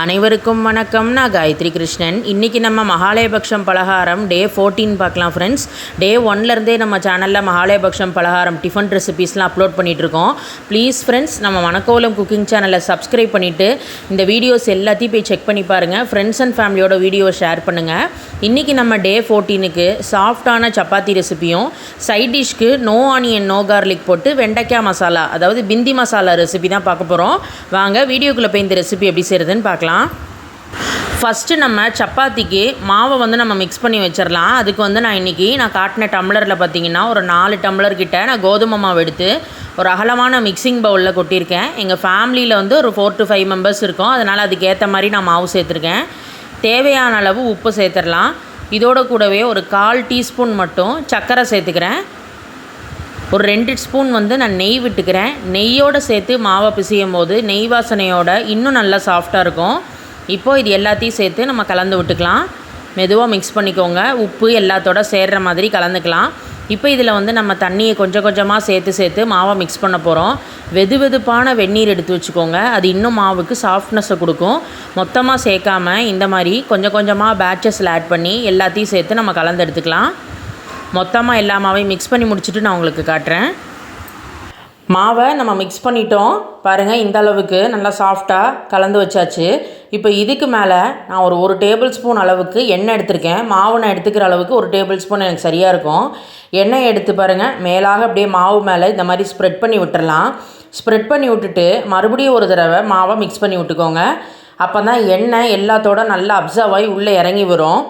அனைவருக்கும் வணக்கம். நான் காயத்ரி கிருஷ்ணன். இன்றைக்கி நம்ம மகாலயபக்ஷம் பலகாரம் டே ஃபோர்டீன் பார்க்கலாம் ஃப்ரெண்ட்ஸ் டே ஒன்லேருந்தே நம்ம சேனலில் மகாலயபக்ஷம் பலகாரம் டிஃபன் ரெசிபீஸ்லாம் அப்லோட் பண்ணிகிட்ருக்கோம் ப்ளீஸ் ஃப்ரெண்ட்ஸ் நம்ம வணக்கோலம் குக்கிங் சேனலை சப்ஸ்கிரைப் பண்ணிவிட்டு இந்த வீடியோஸ் எல்லாத்தையும் போய் செக் பண்ணி பாருங்கள் ஃப்ரெண்ட்ஸ் அண்ட் ஃபேமிலியோட வீடியோவை ஷேர் பண்ணுங்கள் இன்றைக்கி நம்ம டே ஃபோர்டீனுக்கு சாஃப்டான சப்பாத்தி ரெசிபியும் சைட் டிஷ்க்கு நோ ஆனியன் நோ கார்லிக் போட்டு வெண்டைக்காய் மசாலா அதாவது பிந்தி மசாலா ரெசிபி தான் பார்க்க போகிறோம் வாங்க வீடியோக்குள்ளே போய் இந்த ரெசிபி எப்படி செய்கிறதுன்னு பார்க்கலாம். ஃபஸ்ட்டு நம்ம சப்பாத்திக்கு மாவை வந்து நம்ம மிக்ஸ் பண்ணி வச்சிடலாம் அதுக்கு வந்து நான் இன்றைக்கி நான் காட்டின டம்ளரில் பார்த்தீங்கன்னா ஒரு நாலு டம்ளர் கிட்ட நான் கோதுமை மாவு எடுத்து ஒரு அகலமான மிக்சிங் பவுலில் கொட்டியிருக்கேன். எங்கள் ஃபேமிலியில் வந்து ஒரு ஃபோர் டு ஃபைவ் மெம்பர்ஸ் இருக்கும். அதனால் அதுக்கேற்ற மாதிரி நான் மாவு சேர்த்துருக்கேன். தேவையான அளவு உப்பு சேர்த்துடலாம் இதோட கூடவே ஒரு கால் டீஸ்பூன் மட்டும் சர்க்கரை சேர்த்துக்கிறேன். ஒரு ரெண்டு ஸ்பூன் வந்து நான் நெய் விட்டுக்கிறேன். நெய்யோடு சேர்த்து மாவை பிசையும் போது நெய் வாசனையோட இன்னும் நல்லா சாஃப்டாக இருக்கும். இப்போது இது எல்லாத்தையும் சேர்த்து நம்ம கலந்து விட்டுக்கலாம். மெதுவாக மிக்ஸ் பண்ணிக்கோங்க. உப்பு எல்லாத்தோட சேர்கிற மாதிரி கலந்துக்கலாம். இப்போ இதில் வந்து நம்ம தண்ணியை கொஞ்சம் கொஞ்சமாக சேர்த்து சேர்த்து மாவை மிக்ஸ் பண்ண போகிறோம் வெது வெதுப்பான வெந்நீர் எடுத்து வச்சுக்கோங்க. அது இன்னும் மாவுக்கு சாஃப்ட்னஸை கொடுக்கும். மொத்தமாக சேர்க்காம இந்த மாதிரி கொஞ்சம் கொஞ்சமாக பேட்சஸில் ஆட் பண்ணி எல்லாத்தையும் சேர்த்து நம்ம கலந்து எடுத்துக்கலாம். மொத்தமாக எல்லா மாவையும் மிக்ஸ் பண்ணி முடிச்சுட்டு நான் உங்களுக்கு காட்டுறேன். மாவை நம்ம மிக்ஸ் பண்ணிட்டோம். பாருங்கள் இந்த அளவுக்கு நல்லா சாஃப்டாக கலந்து வச்சாச்சு. இப்போ இதுக்கு மேலே நான் ஒரு ஒரு டேபிள் ஸ்பூன் அளவுக்கு எண்ணெய் எடுத்திருக்கேன். மாவு நான் எடுத்துக்கிற அளவுக்கு ஒரு டேபிள் ஸ்பூன் எனக்கு சரியாக இருக்கும். எண்ணெய் எடுத்து பாருங்கள் மேலாக அப்படியே மாவு மேலே இந்த மாதிரி ஸ்ப்ரெட் பண்ணி விட்டுடலாம் ஸ்ப்ரெட் பண்ணி விட்டுட்டு மறுபடியும் ஒரு தடவை மாவை மிக்ஸ் பண்ணி விட்டுக்கோங்க. அப்போ தான் எண்ணெய் எல்லாத்தோட நல்லா அப்சர்வ் ஆகி உள்ளே இறங்கி வரும்.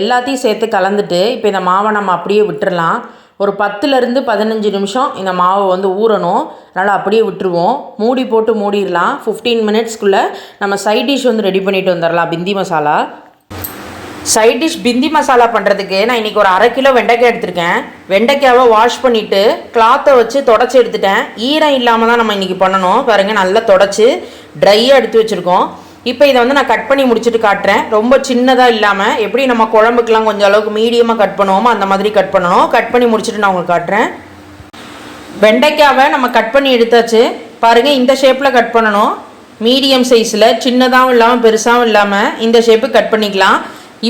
எல்லாத்தையும் சேர்த்து கலந்துட்டு இப்போ இந்த மாவை நம்ம அப்படியே விட்டுறலாம். ஒரு பத்துலேருந்து பதினஞ்சு நிமிஷம் இந்த மாவை வந்து ஊறணும். அதனால் அப்படியே விட்டுருவோம். மூடி போட்டு மூடிடலாம். ஃபிஃப்டீன் மினிட்ஸ்க்குள்ளே நம்ம சைட் டிஷ் வந்து ரெடி பண்ணிட்டு வந்துடலாம் பிந்தி மசாலா. சைட் டிஷ் பிந்தி மசாலா பண்ணுறதுக்கு நான் இன்றைக்கி ஒரு அரை கிலோ வெண்டைக்காய் எடுத்திருக்கேன். வெண்டைக்காவை வாஷ் பண்ணிவிட்டு கிளாத்தை வச்சு தொடச்சி எடுத்துட்டேன். ஈரம் இல்லாமல் தான் நம்ம இன்றைக்கி பண்ணணும். பாருங்கள் நல்லா தொடச்சி ட்ரையாக எடுத்து வச்சுருக்கோம். இப்போ இதை வந்து நான் கட் பண்ணி முடிச்சுட்டு காட்டுறேன். ரொம்ப சின்னதாக இல்லாமல் எப்படி நம்ம குழம்புக்கெலாம் கொஞ்சம் அளவுக்கு மீடியமாக கட் பண்ணுவோமோ அந்த மாதிரி கட் பண்ணணும். கட் பண்ணி முடிச்சுட்டு நான் உங்களுக்கு காட்டுறேன். வெண்டைக்காவை நம்ம கட் பண்ணி எடுத்தாச்சு. பாருங்கள் இந்த ஷேப்பில் கட் பண்ணணும். மீடியம் சைஸில் சின்னதாகவும் இல்லாமல் பெருசாகவும் இல்லாமல் இந்த ஷேப்பு கட் பண்ணிக்கலாம்.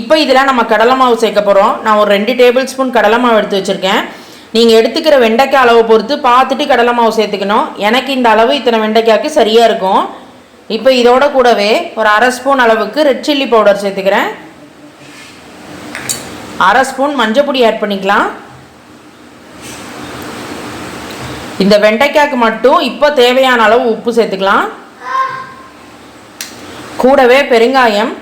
இப்போ இதில் நம்ம கடலை மாவு சேர்க்க போகிறோம் நான் ஒரு ரெண்டு டேபிள் ஸ்பூன் கடலை மாவு எடுத்து வச்சுருக்கேன். நீங்கள் எடுத்துக்கிற வெண்டைக்காய் அளவை பொறுத்து பார்த்துட்டு கடலை மாவு சேர்த்துக்கணும். எனக்கு இந்த அளவு இத்தனை வெண்டைக்காய்க்கு சரியாக இருக்கும். இப்போ இதோட கூடவே ஒரு அரை ஸ்பூன் அளவுக்கு ரெட் சில்லி பவுடர் சேர்த்துக்கிறேன். அரை ஸ்பூன் மஞ்சப்பொடி ஆட் பண்ணிக்கலாம். இந்த வெண்டைக்காய்க்கு மட்டும் இப்போ தேவையான அளவு உப்பு சேர்த்துக்கலாம். கூடவே பெருங்காயம்.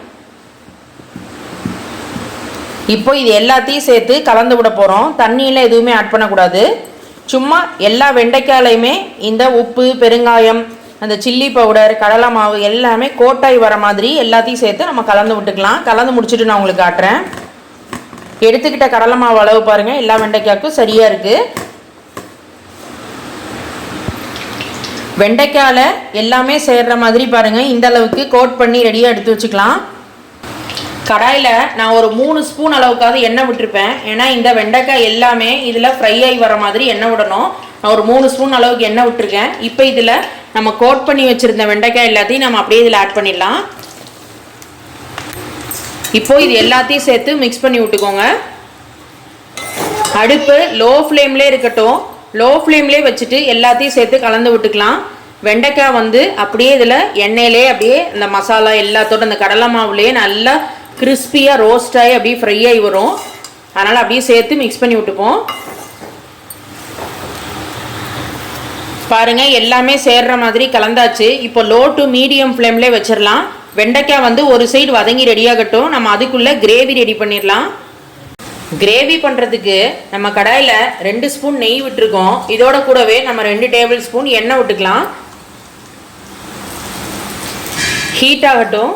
இப்போ இது எல்லாத்தையும் சேர்த்து கலந்து விட போகிறோம் தண்ணியில் எதுவுமே ஆட் பண்ணக்கூடாது. சும்மா எல்லா வெண்டைக்காயிலையுமே இந்த உப்பு பெருங்காயம் அந்த சில்லி பவுடர் கடலை மாவு எல்லாமே கோட்டாய் வர மாதிரி எல்லாத்தையும் சேர்த்து நம்ம கலந்து விட்டுக்கலாம். கலந்து முடிச்சுட்டு நான் உங்களுக்கு காட்டுறேன். எடுத்துக்கிட்ட கடலை மாவு அளவு பாருங்கள் எல்லா வெண்டைக்காய்க்கும் சரியாக இருக்குது வெண்டைக்காயில் எல்லாமே சேர்கிற மாதிரி பாருங்கள் இந்த அளவுக்கு கோட் பண்ணி ரெடியாக எடுத்து வச்சுக்கலாம். கடாயில் நான் ஒரு மூணு ஸ்பூன் அளவுக்காவது எண்ணெய் விட்டுருப்பேன். ஏன்னா இந்த வெண்டைக்காய் எல்லாமே இதில் ஃப்ரை ஆகி வர மாதிரி எண்ணெய் விடணும். நான் ஒரு மூணு ஸ்பூன் அளவுக்கு எண்ணெய் விட்டுருக்கேன். இப்போ இதில் நம்ம கோட் பண்ணி வச்சுருந்த வெண்டைக்காய் எல்லாத்தையும் நம்ம அப்படியே இதில் ஆட் பண்ணிடலாம். இப்போது இது எல்லாத்தையும் சேர்த்து மிக்ஸ் பண்ணி விட்டுக்கோங்க. அடுப்பு லோ ஃப்ளேம்லேயே இருக்கட்டும் லோ ஃப்ளேம்லேயே வச்சுட்டு எல்லாத்தையும் சேர்த்து கலந்து விட்டுக்கலாம். வெண்டைக்காய் வந்து அப்படியே இதில் எண்ணெயிலே அப்படியே இந்த மசாலா எல்லாத்தோட அந்த கடலை மாவுலேயே நல்லா கிறிஸ்பியாக ரோஸ்டாகி அப்படியே ஃப்ரை ஆகி வரும். அதனால் அப்படியே சேர்த்து மிக்ஸ் பண்ணி விட்டுப்போம் பாருங்க எல்லாமே சேர்ற மாதிரி கலந்தாச்சு. இப்போ லோ டு மீடியம் ஃப்ளேம்லேயே வச்சிடலாம் வெண்டைக்காய் வந்து ஒரு சைடு வதங்கி ரெடியாகட்டும் நம்ம அதுக்குள்ளே கிரேவி ரெடி பண்ணிடலாம் கிரேவி பண்ணுறதுக்கு நம்ம கடாயில் ரெண்டு ஸ்பூன் நெய் விட்டுருக்கோம். இதோட கூடவே நம்ம ரெண்டு டேபிள் ஸ்பூன் எண்ணெய் விட்டுக்கலாம். ஹீட் ஆகட்டும்.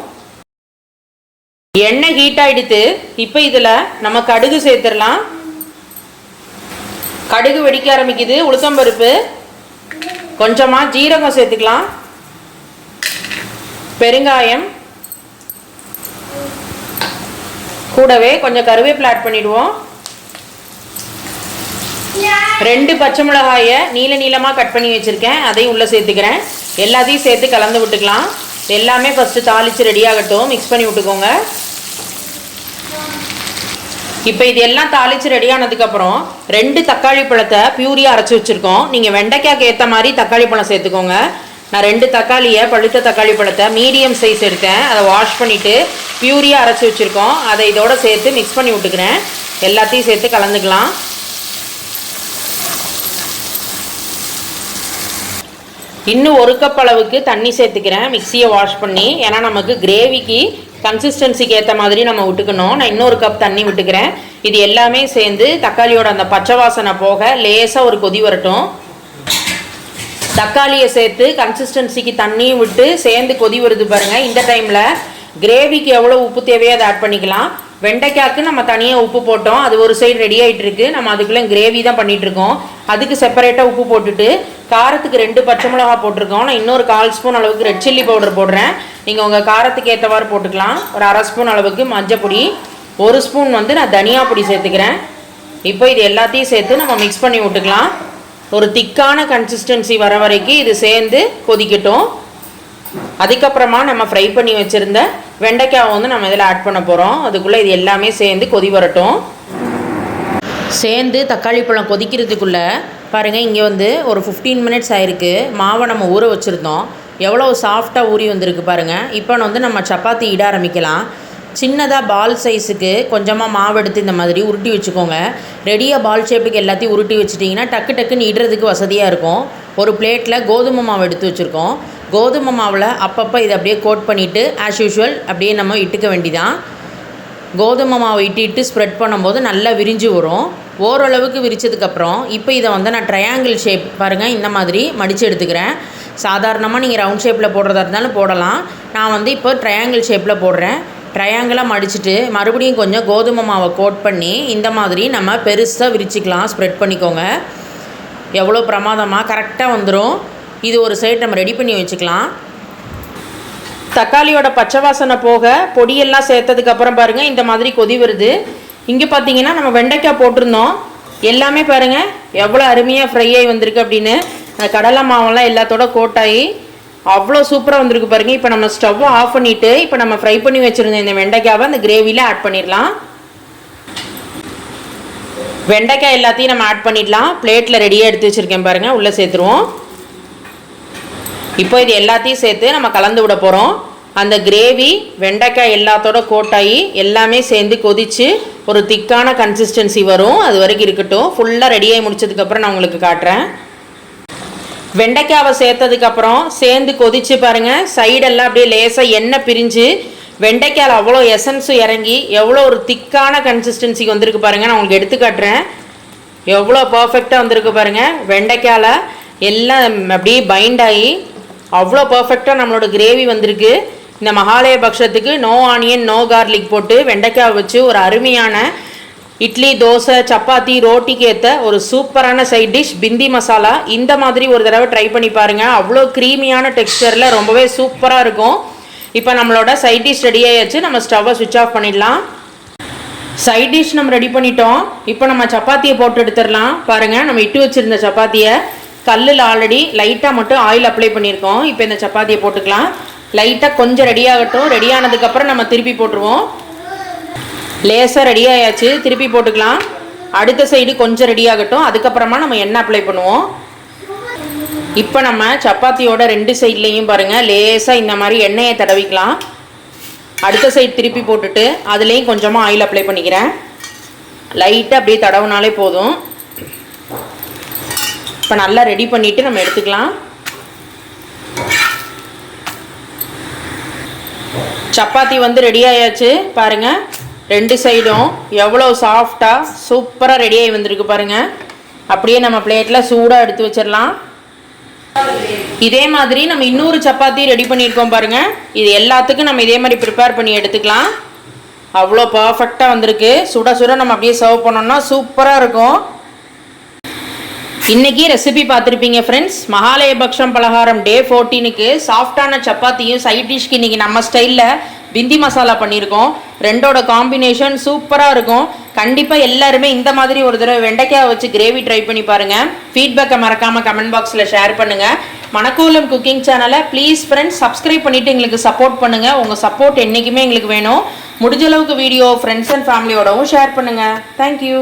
எண்ணெய் ஹீட் ஆகிடுத்து இப்போ இதில் நம்ம கடுகு சேர்த்துடலாம் கடுகு வெடிக்க ஆரம்பிக்குது. உளுத்தம்பருப்பு கொஞ்சமாக ஜீரகம் சேர்த்துக்கலாம். பெருங்காயம். கூடவே கொஞ்சம் கருவேப்பிலை ஆட் பண்ணிடுவோம். ரெண்டு பச்சை மிளகாயை நீல நீளமாக கட் பண்ணி வச்சுருக்கேன். அதையும் உள்ளே சேர்த்துக்கிறேன். எல்லாத்தையும் சேர்த்து கலந்து விட்டுக்கலாம். எல்லாமே ஃபஸ்ட்டு தாளித்து ரெடி ஆகட்டும். மிக்ஸ் பண்ணி விட்டுக்கோங்க. இப்போ இது எல்லாம் தாளித்து ரெடி ஆனதுக்கப்புறம் ரெண்டு தக்காளி பழத்தை பியூரியாக அரைச்சி வச்சுருக்கோம். நீங்கள் வெண்டைக்காய்க்கு ஏற்ற மாதிரி தக்காளி பழம் சேர்த்துக்கோங்க. நான் ரெண்டு தக்காளியை பழுத்த தக்காளி பழத்தை மீடியம் சைஸ் எடுத்தேன். அதை வாஷ் பண்ணிவிட்டு பியூரியாக அரைச்சி வச்சுருக்கோம். அதை இதோட சேர்த்து மிக்ஸ் பண்ணி விட்டுக்கிறேன். எல்லாத்தையும் சேர்த்து கலந்துக்கலாம். இன்னும் ஒரு கப் அளவுக்கு தண்ணி சேர்த்துக்கிறேன். மிக்சியை வாஷ் பண்ணி. ஏன்னா நமக்கு கிரேவிக்கு கன்சிஸ்டன்சிக்கு ஏற்ற மாதிரி நம்ம விட்டுக்கணும். நான் இன்னொரு கப் தண்ணி விட்டுக்கிறேன். இது எல்லாமே சேர்ந்து தக்காளியோட அந்த பச்சை வாசனை போக லேசாக ஒரு கொதி வரட்டும். தக்காளியை சேர்த்து கன்சிஸ்டன்சிக்கு தண்ணியும் விட்டு சேர்ந்து கொதி வருது பாருங்கள் இந்த டைமில் கிரேவிக்கு எவ்வளோ உப்பு தேவையோ அதை ஆட் பண்ணிக்கலாம். வெண்டைக்காய்க்கு நம்ம தனியாக உப்பு போட்டோம். அது ஒரு சைடு ரெடி ஆகிட்டு இருக்கு நம்ம அதுக்குள்ளே கிரேவி தான் பண்ணிட்டு இருக்கோம் அதுக்கு செப்பரேட்டாக உப்பு போட்டுட்டு காரத்துக்கு ரெண்டு பச்சை மிளகா போட்டிருக்கோம். நான் இன்னொரு கால் ஸ்பூன் அளவுக்கு ரெட் சில்லி பவுடர் போடுறேன். நீங்கள் உங்கள் காரத்துக்கு ஏற்றவாறு போட்டுக்கலாம். ஒரு அரை ஸ்பூன் அளவுக்கு மஞ்சள் பொடி. ஒரு ஸ்பூன் வந்து நான் தனியா பொடி சேர்த்துக்கிறேன். இப்போ இது எல்லாத்தையும் சேர்த்து நம்ம மிக்ஸ் பண்ணி விட்டுக்கலாம். ஒரு திக்கான கன்சிஸ்டன்சி வர வரைக்கும் இது சேர்ந்து கொதிக்கட்டும். அதுக்கப்புறமா நம்ம ஃப்ரை பண்ணி வச்சுருந்த வெண்டைக்காவை வந்து நம்ம இதில் ஆட் பண்ண போகிறோம் அதுக்குள்ளே இது எல்லாமே சேர்ந்து கொதி வரட்டும். சேர்ந்து தக்காளி பழம் கொதிக்கிறதுக்குள்ளே பாருங்கள் இங்கே வந்து ஒரு ஃபிஃப்டீன் மினிட்ஸ் ஆயிருக்கு. மாவை நம்ம ஊற வச்சுருந்தோம். எவ்வளோ சாஃப்டாக ஊறி வந்திருக்கு பாருங்கள் இப்போ வந்து நம்ம சப்பாத்தி இட ஆரம்பிக்கலாம். சின்னதாக பால் சைஸுக்கு கொஞ்சமாக மாவு எடுத்து இந்த மாதிரி உருட்டி வச்சுக்கோங்க. ரெடியாக பால் ஷேப்புக்கு எல்லாத்தையும் உருட்டி வச்சிட்டிங்கன்னா டக்கு டக்குன்னு இடுறதுக்கு வசதியாக இருக்கும். ஒரு பிளேட்டில் கோதுமை மாவு எடுத்து வச்சுருக்கோம். கோதுமை மாவில் அப்பப்போ இதை அப்படியே கோட் பண்ணிவிட்டு ஆஸ் யூஷுவல் அப்படியே நம்ம இட்டுக்க வேண்டிதான். கோதுமை மாவை இட்டிட்டு ஸ்ப்ரெட் பண்ணும்போது நல்லா விரிஞ்சு வரும். ஓரளவுக்கு விரிச்சதுக்கப்புறம் இப்போ இதை வந்து நான் ட்ரையாங்கிள் ஷேப் பாருங்கள் இந்த மாதிரி மடித்து எடுத்துக்கிறேன். சாதாரணமாக நீங்கள் ரவுண்ட் ஷேப்பில் போடுறதா இருந்தாலும் போடலாம். நான் வந்து இப்போ ட்ரையாங்கிள் ஷேப்பில் போடுறேன். ட்ரையாங்கிளாக மடிச்சுட்டு மறுபடியும் கொஞ்சம் கோதுமை மாவை கோட் பண்ணி இந்த மாதிரி நம்ம பெருசாக விரிச்சிக்கலாம் ஸ்ப்ரெட் பண்ணிக்கோங்க. எவ்வளோ பிரமாதமாக கரெக்டாக வந்துடும் இது ஒரு சைடு நம்ம ரெடி பண்ணி வச்சுக்கலாம். தக்காளியோட பச்சை வாசனை போக பொடியெல்லாம் சேர்த்ததுக்கப்புறம் பாருங்கள் இந்த மாதிரி கொதி வருது. இங்கே பார்த்தீங்கன்னா நம்ம வெண்டைக்காய் போட்டிருந்தோம். எல்லாமே பாருங்கள் எவ்வளோ அருமையாக ஃப்ரை ஆகி வந்திருக்கு அப்படின்னு. கடலை மாவெல்லாம் எல்லாத்தோட கோட்டாகி அவ்வளோ சூப்பராக வந்திருக்கு பாருங்கள் இப்போ நம்ம ஸ்டவ்வை ஆஃப் பண்ணிவிட்டு இப்போ நம்ம ஃப்ரை பண்ணி வச்சுருந்த இந்த வெண்டைக்காவை அந்த கிரேவியில் ஆட் பண்ணிடலாம். வெண்டைக்காய் எல்லாத்தையும் நம்ம ஆட் பண்ணிடலாம். பிளேட்டில் ரெடியாக எடுத்து வச்சுருக்கேன் பாருங்கள் உள்ளே சேர்த்துருவோம். இப்போ இது எல்லாத்தையும் சேர்த்து நம்ம கலந்து விட போகிறோம் அந்த கிரேவி வெண்டைக்காய் எல்லாத்தோட கோட்டாகி எல்லாமே சேர்ந்து கொதித்து ஒரு திக்கான கன்சிஸ்டன்சி வரும். அது வரைக்கும் இருக்கட்டும். ஃபுல்லாக ரெடியாகி முடிச்சதுக்கப்புறம் நான் உங்களுக்கு காட்டுறேன். வெண்டைக்காவை சேர்த்ததுக்கப்புறம் சேர்ந்து கொதிச்சு பாருங்கள் சைடெல்லாம் அப்படியே லேசாக எண்ணெய் பிரிஞ்சு வெண்டைக்காயில் அவ்வளோ எசன்ஸும் இறங்கி எவ்வளோ ஒரு திக்கான கன்சிஸ்டன்சிக்கு வந்திருக்கு பாருங்கள் நான் உங்களுக்கு எடுத்து காட்டுறேன். எவ்வளோ பர்ஃபெக்டாக வந்திருக்கு பாருங்கள் வெண்டைக்காயில் எல்லாம் அப்படியே பைண்ட் ஆகி அவ்வளோ பர்ஃபெக்டாக நம்மளோட கிரேவி வந்திருக்கு. இந்த மகாலய பக்ஷத்துக்கு நோ ஆனியன் நோ கார்லிக் போட்டு வெண்டைக்காய் வச்சு ஒரு அருமையான இட்லி தோசை சப்பாத்தி ரோட்டிக்கு ஏற்ற ஒரு சூப்பரான சைட் டிஷ் பிந்தி மசாலா இந்த மாதிரி ஒரு தடவை ட்ரை பண்ணி பாருங்கள் அவ்வளோ க்ரீமியான டெக்ஸ்டரில் ரொம்பவே சூப்பராக இருக்கும். இப்போ நம்மளோட சைட் டிஷ் ரெடி ஆயாச்சு. நம்ம ஸ்டவ்வை சுவிட்ச் ஆஃப் பண்ணிடலாம். சைட் டிஷ் நம்ம ரெடி பண்ணிட்டோம். இப்போ நம்ம சப்பாத்தியை போட்டு எடுத்துடலாம். பாருங்கள் நம்ம இட்டு வச்சுருந்த சப்பாத்தியை. கல்லில் ஆல்ரெடி லைட்டாக மட்டும் ஆயில் அப்ளை பண்ணியிருக்கோம். இப்போ இந்த சப்பாத்தியை போட்டுக்கலாம். லைட்டாக கொஞ்சம் ரெடியாகட்டும் ரெடியானதுக்கப்புறம் நம்ம திருப்பி போட்டுருவோம். லேசாக ரெடி ஆயாச்சு. திருப்பி போட்டுக்கலாம். அடுத்த சைடு கொஞ்சம் ரெடியாகட்டும் அதுக்கப்புறமா நம்ம எண்ணெய் அப்ளை பண்ணுவோம். இப்போ நம்ம சப்பாத்தியோட ரெண்டு சைட்லேயும் பாருங்கள் லேசாக இந்த மாதிரி எண்ணெயை தடவிக்கலாம். அடுத்த சைடு திருப்பி போட்டுட்டு அதுலேயும் கொஞ்சமாக ஆயில் அப்ளை பண்ணிக்கிறேன். லைட்டாக அப்படியே தடவுனாலே போதும். இப்போ நல்லா ரெடி பண்ணிவிட்டு நம்ம எடுத்துக்கலாம். சப்பாத்தி வந்து ரெடி ஆயாச்சு பாருங்கள் ரெண்டு சைடும் எவ்வளோ சாஃப்டாக சூப்பராக ரெடியாகி வந்திருக்கு பாருங்கள் அப்படியே நம்ம பிளேட்டில் சூடாக எடுத்து வச்சிடலாம். இதே மாதிரி நம்ம இன்னொரு சப்பாத்தி ரெடி பண்ணியிருக்கோம் பாருங்க. இது எல்லாத்துக்கும் நம்ம இதே மாதிரி ப்ரிப்பேர் பண்ணி எடுத்துக்கலாம். அவ்வளோ பர்ஃபெக்டாக வந்திருக்கு. சுட சுட நம்ம அப்படியே சர்வ் பண்ணோம்னா சூப்பராக இருக்கும். இன்னைக்கு ரெசிபி பார்த்துருப்பீங்க ஃப்ரெண்ட்ஸ் மகாலயபக்ஷம் பலகாரம் டே ஃபோர்டீனுக்கு சாஃப்டான சப்பாத்தியும் சைட் டிஷ்க்கு இன்னைக்கு நம்ம ஸ்டைலில் பிந்தி மசாலா பண்ணியிருக்கோம். ரெண்டோட காம்பினேஷன் சூப்பராக இருக்கும். கண்டிப்பாக எல்லாருமே இந்த மாதிரி ஒரு தடவை வெண்டைக்காய் வச்சு கிரேவி ட்ரை பண்ணி பாருங்கள் ஃபீட்பேக்கை மறக்காமல் கமெண்ட் பாக்ஸில் ஷேர் பண்ணுங்கள் மணக்கோலம் குக்கிங் சேனலை ப்ளீஸ் ஃப்ரெண்ட்ஸ் சப்ஸ்கிரைப் பண்ணிவிட்டு எங்களுக்கு சப்போர்ட் பண்ணுங்கள் உங்கள் சப்போர்ட் என்றைக்குமே எங்களுக்கு வேணும். முடிஞ்சளவுக்கு வீடியோ ஃப்ரெண்ட்ஸ் அண்ட் ஃபேமிலியோடவும் ஷேர் பண்ணுங்கள் தேங்க்யூ